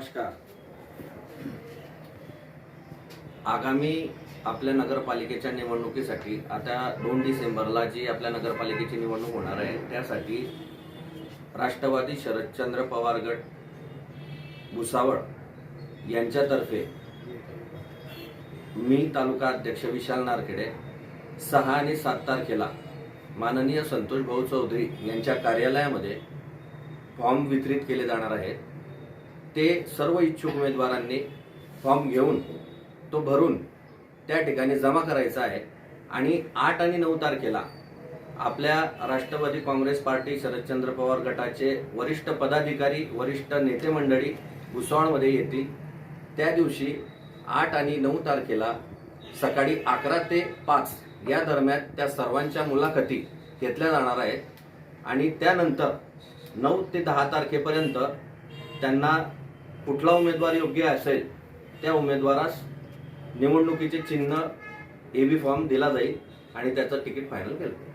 नमस्कार. आगामी आपल्या नगरपालिकेच्या निवडणुकीसाठी आता दोन डिसेंबरला जी आपल्या नगरपालिकेची निवडणूक होणार आहे त्यासाठी राष्ट्रवादी शरदचंद्र पवार गट भुसावळ यांच्यातर्फे मी तालुका अध्यक्ष विशाल नारखेडे सहा आणि सात तारखेला माननीय संतोष भाऊ चौधरी यांच्या कार्यालयामध्ये फॉर्म वितरित केले जाणार आहेत. ते सर्व इच्छुक उमेदवारांनी फॉर्म घेऊन तो भरून त्या ठिकाणी जमा करायचा आहे. आणि आठ आणि नऊ तारखेला आपल्या राष्ट्रवादी काँग्रेस पार्टी शरदचंद्र पवार गटाचे वरिष्ठ पदाधिकारी वरिष्ठ नेते मंडळी भुसावळमध्ये येतील. त्या दिवशी आठ आणि नऊ तारखेला सकाळी अकरा ते पाच या दरम्यान त्या सर्वांच्या मुलाखती घेतल्या जाणार आहेत. आणि त्यानंतर नऊ ते दहा तारखेपर्यंत त्यांना कुठला उमेदवार योग्य असेल त्या उमेदवारास निवडणुकीचे चिन्ह ए बी फॉर्म दिला जाईल आणि त्याचं तिकीट फायनल केलं जाईल.